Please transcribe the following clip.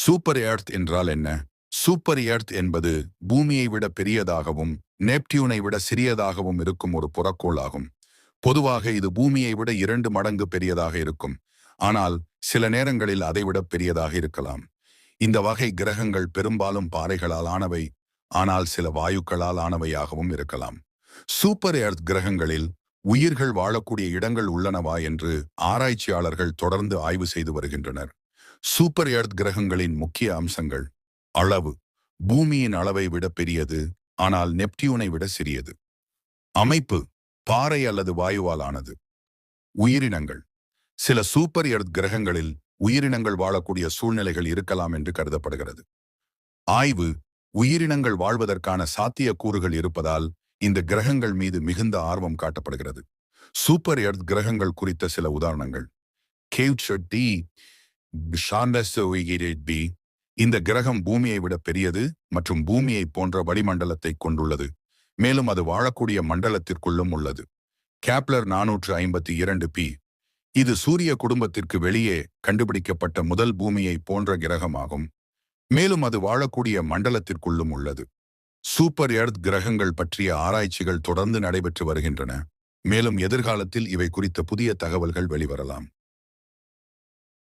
Super earth என்றால் என்ன? Super earth என்பது பூமியை விட பெரியதாகவும் நேப்டியூனை விட சிறியதாகவும் இருக்கும் ஒரு புறக்கோள் ஆகும். பொதுவாக இது பூமியை விட இரண்டு மடங்கு பெரியதாக இருக்கும். ஆனால் சில நேரங்களில் அதைவிட பெரியதாக இருக்கலாம். இந்த வகை கிரகங்கள் பெரும்பாலும் பாறைகளால் ஆனவை ஆனால் சில வாயுக்களால் ஆனவையாகவும் இருக்கலாம். சூப்பர் எர்த் கிரகங்களில் உயிர்கள் வாழக்கூடிய இடங்கள் உள்ளனவா என்று ஆராய்ச்சியாளர்கள் தொடர்ந்து ஆய்வு செய்து வருகின்றனர். சூப்பர் எர்த் கிரகங்களின் முக்கிய அம்சங்கள். அளவு. பூமியின் அளவை விட பெரியது ஆனால் நெப்டியூனை விட சிறியது. அமைப்பு. பாறை அல்லது வாயுவால் ஆனது. உயிரினங்கள். சில சூப்பர் எர்த் கிரகங்களில் உயிரினங்கள் வாழக்கூடிய சூழ்நிலைகள் இருக்கலாம் என்று கருதப்படுகிறது. ஆய்வு. உயிரினங்கள் வாழ்வதற்கான சாத்தியக்கூறுகள் இருப்பதால் இந்த கிரகங்கள் மீது மிகுந்த ஆர்வம் காட்டப்படுகிறது. சூப்பர் எர்த் கிரகங்கள் குறித்த சில உதாரணங்கள். Cave D. பி இந்த கிரகம் பூமியை விட பெரியது மற்றும் பூமியை போன்ற வளிமண்டலத்தை கொண்டுள்ளது. மேலும் அது வாழக்கூடிய மண்டலத்திற்குள்ளும் உள்ளது. கேப்லர் நானூற்று ஐம்பத்தி இரண்டு பி இது சூரிய குடும்பத்திற்கு வெளியே கண்டுபிடிக்கப்பட்ட முதல் பூமியை போன்ற கிரகமாகும். மேலும் அது வாழக்கூடிய மண்டலத்திற்குள்ளும் உள்ளது. சூப்பர் எர்த் கிரகங்கள் பற்றிய ஆராய்ச்சிகள் தொடர்ந்து நடைபெற்று வருகின்றன. மேலும் எதிர்காலத்தில் இவை குறித்த புதிய தகவல்கள் வெளிவரலாம்.